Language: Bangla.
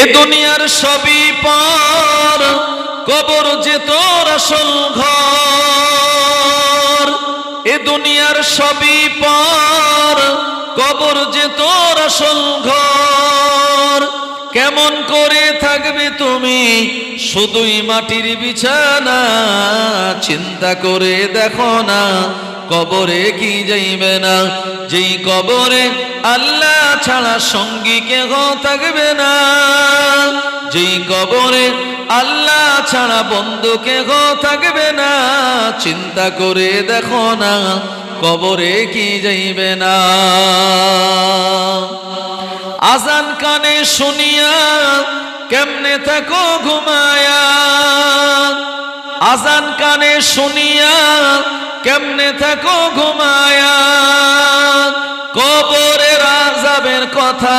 এ দুনিয়ার সবই পর, কবর যে তোর আসল ঘর। এ দুনিয়ার সবই পর, কবর যে তোর আসল ঘর। কেমন করে থাকবে তুমি শুধুই মাটির বিছানা, চিন্তা করে দেখো না, কবরে কি যাইবে না। যেই কবরে আল্লাহ ছাড়া সঙ্গী কেহ থাকবে না। যেই কবরে আল্লাহ ছাড়া বন্ধু কেহ থাকবে না, চিন্তা করে দেখো না, কবরে কি যাইবে না। আজান কানে শুনিয়া কেমনে থাকো ঘুমায়া? আজান কানে শুনিয়া কেমনে থাকো ঘুমায়া? কবরে রাজাবের কথা